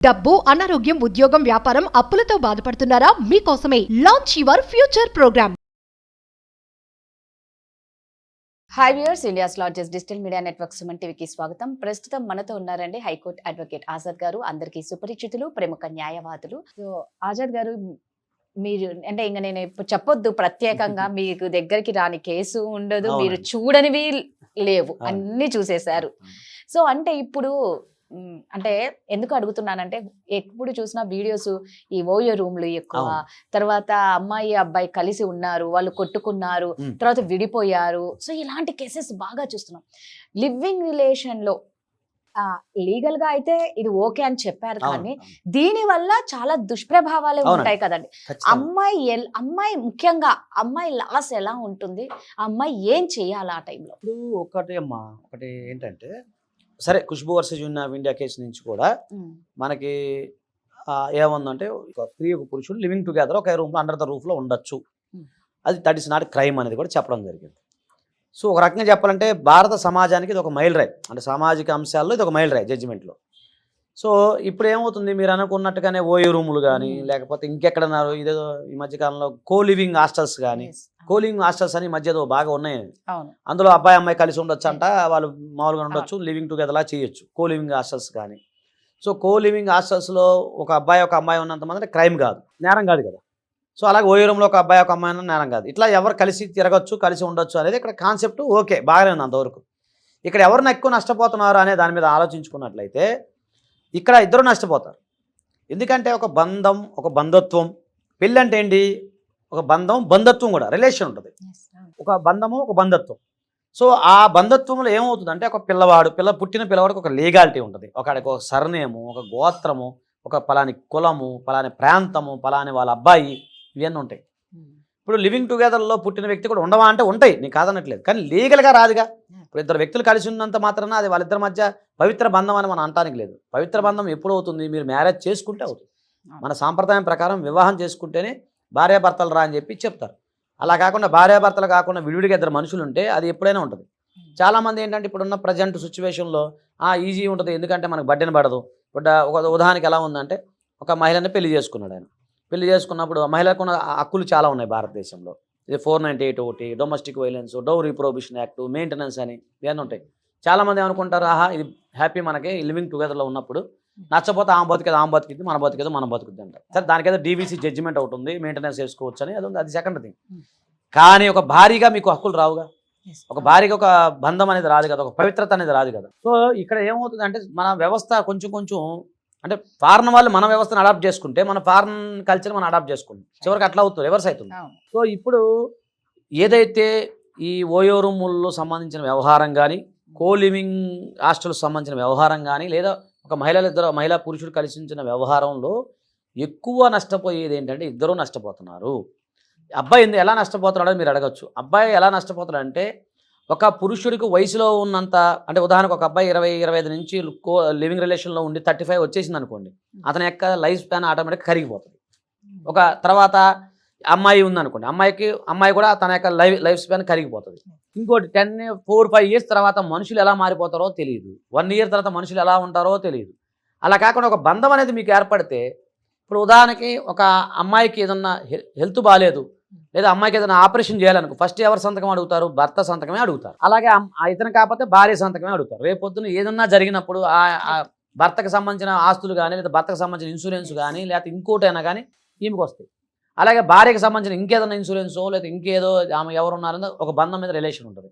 డబ్బు అనారోగ్యం ఉద్యోగం వ్యాపారం అప్పులతో బాధపడుతున్నారా? మీకోసమే launch your future program hi viewers India's largest digital media network Suman టీవీకి స్వాగతం. ప్రస్తుతం మనతో ఉన్నారండి హైకోర్టు అడ్వకేట్ ఆజాద్ గారు. అందరికీ సుపరిచితులు ప్రముఖ న్యాయవాదులు. సో ఆజాద్ గారు మీరు అంటే ఇంకా నేను ఇప్పుడు చెప్పొద్దు ప్రత్యేకంగా మీకు దగ్గరికి రాని కేసు ఉండదు మీరు. చూడనివి లేవు. అన్ని చూసేశారు. సో అంటే ఇప్పుడు అంటే ఎందుకు అడుగుతున్నానంటే ఎప్పుడు చూసినా వీడియోస్ ఈ ఓయో రూమ్లు ఎక్కువ. తర్వాత అమ్మాయి అబ్బాయి కలిసి ఉన్నారు వాళ్ళు కొట్టుకున్నారు. తర్వాత విడిపోయారు సో ఇలాంటి కేసెస్ బాగా చూస్తున్నాం లివింగ్ రిలేషన్లో లీగల్గా అయితే ఇది ఓకే అని చెప్పారు కానీ. దీని వల్ల చాలా దుష్ప్రభావాలే. ఉంటాయి కదండి. అమ్మాయి అమ్మాయి ముఖ్యంగా అమ్మాయి లాస్ ఎలా ఉంటుంది అమ్మాయి ఏం చేయాలి ఆ టైంలో ఇప్పుడు ఒకటి అమ్మా ఒకటి ఏంటంటే సరే Khushbu versus union of India case నుంచి కూడా మనకి ఏముందంటే ఒక స్త్రీ ఒక పురుషుడు లివింగ్ టుగెదర్ ఒక రూమ్ అండర్ ద రూఫ్లో ఉండొచ్చు. అది దట్ ఇస్ నాట్ క్రైమ్ అనేది కూడా చెప్పడం జరిగింది. సో ఒక రకంగా చెప్పాలంటే భారత సమాజానికి ఇది ఒక మైల్ రాయ్ అంటే సామాజిక అంశాల్లో ఇది ఒక మైల్ రాయ్ జడ్జిమెంట్లో. సో ఇప్పుడు ఏమవుతుంది మీరు అనుకున్నట్టుగానే ఓయో రూములు కానీ. లేకపోతే ఇంకెక్కడన్నారు ఇదేదో ఈ మధ్యకాలంలో కో లివింగ్ హాస్టల్స్ కానీ. కో లివింగ్ హాస్టల్స్ అని ఈ మధ్య ఏదో బాగా ఉన్నాయి. అందులో అబ్బాయి అమ్మాయి కలిసి ఉండొచ్చు అంట వాళ్ళు మామూలుగా ఉండొచ్చు లివింగ్ టుగెదర్లా చేయొచ్చు కో లివింగ్ హాస్టల్స్ కానీ సో కో లివింగ్ హాస్టల్స్లో ఒక అబ్బాయి ఒక అమ్మాయి ఉన్నంత మంది క్రైమ్ కాదు నేరం కాదు కదా. సో అలాగే ఓ రూమ్లో ఒక అబ్బాయి ఒక అమ్మాయి ఉన్న నేరం కాదు. ఇట్లా ఎవరు కలిసి తిరగచ్చు కలిసి ఉండొచ్చు అనేది ఇక్కడ కాన్సెప్ట్ ఓకే బాగానే ఉంది అంతవరకు. ఇక్కడ ఎవరిని ఎక్కువ నష్టపోతున్నారు అనే దాని మీద ఆలోచించుకున్నట్లయితే ఇక్కడ ఇద్దరు నష్టపోతారు. ఎందుకంటే ఒక బంధం ఒక బంధత్వం. పెళ్ళి అంటే ఏంటి? ఒక బంధం బంధత్వం కూడా రిలేషన్ ఉంటుంది. ఒక బంధము ఒక బంధత్వం. సో ఆ బంధత్వంలో ఏమవుతుందంటే ఒక పిల్లవాడు పిల్ల పుట్టిన పిల్లవాడికి ఒక లీగాలిటీ ఉంటుంది. ఒకడికి ఒక సర్నేము ఒక గోత్రము ఒక పలాని కులము పలాని ప్రాంతము పలాని వాళ్ళ అబ్బాయి ఇవన్నీ ఉంటాయి. ఇప్పుడు లివింగ్ టుగెదర్లో పుట్టిన వ్యక్తి కూడా ఉండవా అంటే ఉంటాయి. నీకు కాదనట్లేదు. కానీ లీగల్గా రాదుగా. ఇప్పుడు ఇద్దరు వ్యక్తులు కలిసి ఉన్నంత మాత్రాన అది వాళ్ళిద్దరి మధ్య పవిత్ర బంధం అని మనం అంటానికి లేదు. పవిత్ర బంధం ఎప్పుడు అవుతుంది మీరు మ్యారేజ్ చేసుకుంటే అవుతుంది. మన సాంప్రదాయం ప్రకారం వివాహం చేసుకుంటేనే భార్యాభర్తలు రా అని చెప్పి చెప్తారు. అలా కాకుండా భార్యాభర్తలు కాకుండా విడివిడిగా ఇద్దరు మనుషులు ఉంటే అది ఎప్పుడైనా ఉంటుంది. చాలామంది ఏంటంటే ఇప్పుడున్న ప్రజెంట్ సిచ్యువేషన్లో ఈజీ ఉంటుంది. ఎందుకంటే మనకు బడ్డెన పడదు. ఇప్పుడు ఒక ఉదాహరణకి ఎలా ఉందంటే ఒక మహిళని పెళ్ళి చేసుకున్నాడు ఆయన. పెళ్ళి చేసుకున్నప్పుడు మహిళలకు ఉన్న హక్కులు చాలా ఉన్నాయి భారతదేశంలో. ఇది ఫోర్ నైంటీ ఎయిట్ ఒకటి domestic violence dowry prohibition act maintenance అని ఇవన్నీ ఉంటాయి. చాలామంది ఏమనుకుంటారు ఆహా ఇది హ్యాపీ మనకి లివింగ్ టుగెదర్లో ఉన్నప్పుడు నచ్చపోతే ఆమె బతికేది ఆమె బతికిద్ది మన బతికేదో మనం బతుకుద్ది అంటారు. సరే దానికేదో డీవీసీ జడ్జిమెంట్ ఒకటి ఉంది మెయింటెనెన్స్ చేసుకోవచ్చు అని అది ఉంది అది సెకండ్ థింగ్ Hmm. కానీ ఒక భారీగా మీకు హక్కులు రావుగా. ఒక భారీగా ఒక బంధం అనేది రాదు కదా ఒక పవిత్రత అనేది రాదు కదా. సో ఇక్కడ ఏమవుతుంది అంటే మన వ్యవస్థ కొంచెం కొంచెం అంటే ఫారెన్ వాళ్ళు మన వ్యవస్థను అడాప్ట్ చేసుకుంటే మన ఫారెన్ కల్చర్ మనం అడాప్ట్ చేసుకుంటాం. చివరికి అట్లా అవుతుంది రివర్స్ అవుతుంది. సో ఇప్పుడు ఏదైతే ఈ ఓయో రూముల్లో సంబంధించిన వ్యవహారం కానీ కో లివింగ్ హాస్టల్ సంబంధించిన వ్యవహారం కానీ లేదా ఒక మహిళలు ఇద్దరు మహిళా పురుషుడు కలిసించిన వ్యవహారంలో ఎక్కువ నష్టపోయేది ఏంటంటే ఇద్దరూ నష్టపోతున్నారు. అబ్బాయి ఎలా నష్టపోతున్నాడో మీరు అడగచ్చు. అబ్బాయి ఎలా నష్టపోతున్నాడు అంటే ఒక పురుషుడికి వయసులో ఉన్నంత అంటే ఉదాహరణకు ఒక అబ్బాయి ఇరవై ఇరవై ఐదు నుంచి కో లివింగ్ రిలేషన్లో ఉండి థర్టీ ఫైవ్ వచ్చేసింది అనుకోండి అతని యొక్క లైఫ్ స్పాన్ ఆటోమేటిక్ కరిగిపోతుంది. ఒక తర్వాత అమ్మాయి ఉందనుకోండి అమ్మాయికి అమ్మాయి కూడా తన యొక్క లైఫ్ లైఫ్ స్పాన్ కరిగిపోతుంది. ఇంకోటి టెన్ ఫోర్ ఫైవ్ ఇయర్స్ తర్వాత మనుషులు ఎలా మారిపోతారో తెలియదు. వన్ ఇయర్ తర్వాత మనుషులు ఎలా ఉంటారో తెలియదు. అలా కాకుండా ఒక బంధం అనేది మీకు ఏర్పడితే ఇప్పుడు ఉదాహరణకి ఒక అమ్మాయికి ఏదన్నా హెల్త్ బాగాలేదు లేదా అమ్మాయికి ఏదైనా ఆపరేషన్ చేయాలనుకో ఫస్ట్ ఎవరి సంతకం అడుగుతారు? భర్త సంతకమే అడుగుతారు. అలాగే ఆ ఇతను కాకపోతే భార్య సంతకమే అడుగుతారు. రేపు ఏదన్నా జరిగినప్పుడు ఆ భర్తకు సంబంధించిన ఆస్తులు కానీ లేదా భర్తకు సంబంధించిన ఇన్సూరెన్స్ కానీ లేకపోతే ఇంకోటైనా కానీ ఈమెకు వస్తాయి. అలాగే భార్యకు సంబంధించిన ఇంకేదైనా ఇన్సూరెన్సో లేదా ఇంకేదో ఆమె ఎవరున్నారో ఒక బంధం మీద రిలేషన్ ఉంటుంది.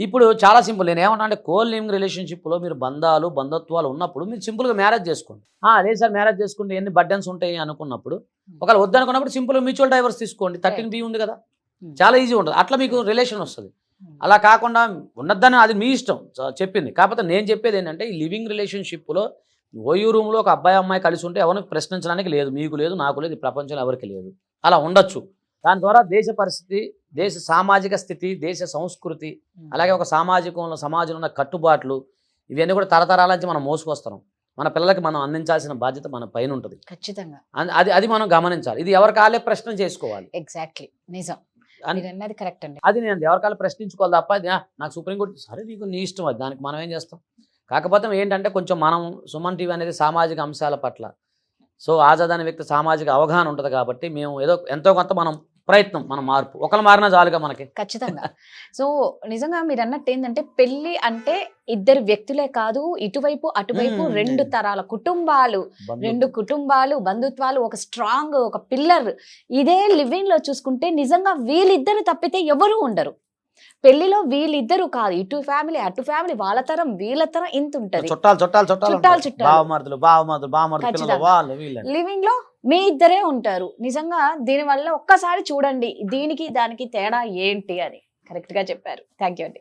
ఇప్పుడు చాలా సింపుల్. నేను ఏమంటా అంటే కోల్ లివింగ్ రిలేషన్షిప్లో మీరు బంధాలు బంధత్వాలు ఉన్నప్పుడు మీరు సింపుల్గా మ్యారేజ్ చేసుకోండి. "ఆ, అదే సార్ మ్యారేజ్ చేసుకుంటే ఎన్ని బర్డెన్స్ ఉంటాయి అనుకున్నప్పుడు ఒకవేళ వద్దనుకున్నప్పుడు సింపుల్గా మ్యూచువల్ డైవర్స్ తీసుకోండి. థర్టీన్ బి ఉంది కదా. చాలా ఈజీ ఉంటుంది. అట్లా మీకు రిలేషన్ వస్తుంది. అలా కాకుండా ఉన్నదని అది మీ ఇష్టం చెప్పింది. కాకపోతే నేను చెప్పేది ఏంటంటే ఈ లివింగ్ రిలేషన్షిప్లో ఓయూ రూమ్లో ఒక అబ్బాయి అమ్మాయి కలిసి ఉంటే ఎవరిని ప్రశ్నించడానికి లేదు. మీకు లేదు నాకు లేదు ఈ ప్రపంచంలో ఎవరికి లేదు. అలా ఉండొచ్చు. దాని ద్వారా దేశ పరిస్థితి దేశ సామాజిక స్థితి దేశ సంస్కృతి అలాగే ఒక సామాజికంలో సమాజంలో ఉన్న కట్టుబాట్లు ఇవన్నీ కూడా తరతరాల నుంచి మనం మోసుకొస్తున్నాం. మన పిల్లలకి మనం అందించాల్సిన బాధ్యత మన పైన ఉంటుంది. ఖచ్చితంగా. అది అది మనం గమనించాలి. ఇది ఎవరి కాలే ప్రశ్న చేసుకోవాలి. ఎగ్జాక్ట్లీ నిజం. అన్నది కరెక్ట్ అండి. అది నేను ఎవరికాలు ప్రశ్నించుకోవాలి తప్ప అది, "ఆ, నాకు సుప్రీంకోర్టు సరే నీకు నీ ఇష్టం అది. దానికి మనం ఏం చేస్తాం? కాకపోతే ఏంటంటే కొంచెం మనం సుమన్ టీవీ అనేది సామాజిక అంశాల పట్ల. సో ఆజాద్ అనే వ్యక్తి సామాజిక అవగాహన ఉంటుంది కాబట్టి మేము ఏదో ఎంతో కొంత మనం ప్రయత్నం మన మార్పు. ఒకరు మారినా చాలుగా మనకి. ఖచ్చితంగా. సో నిజంగా మీరు అన్నట్టు ఏంటంటే పెళ్ళి అంటే ఇద్దరు వ్యక్తులే కాదు ఇటువైపు అటువైపు. రెండు తరాల కుటుంబాలు. రెండు కుటుంబాలు బంధుత్వాలు ఒక స్ట్రాంగ్ ఒక పిల్లర్. ఇదే లివింగ్లో చూసుకుంటే నిజంగా వీళ్ళిద్దరు తప్పితే ఎవరు ఉండరు. పెళ్ళిలో వీళ్ళిద్దరు కాదు. ఇటు ఫ్యామిలీ అటు ఫ్యామిలీ వాళ్ళ తరం వీళ్ళ తరం ఇంత ఉంటది చుట్టాలు చుట్టాలు చుట్టాలు చుట్టాలు. చుట్టాలు. లివింగ్లో మీ ఇద్దరే ఉంటారు. నిజంగా దీని వల్ల ఒక్కసారి చూడండి దీనికి దానికి తేడా ఏంటి అని. కరెక్ట్గా చెప్పారు. థ్యాంక్ యూ అండి.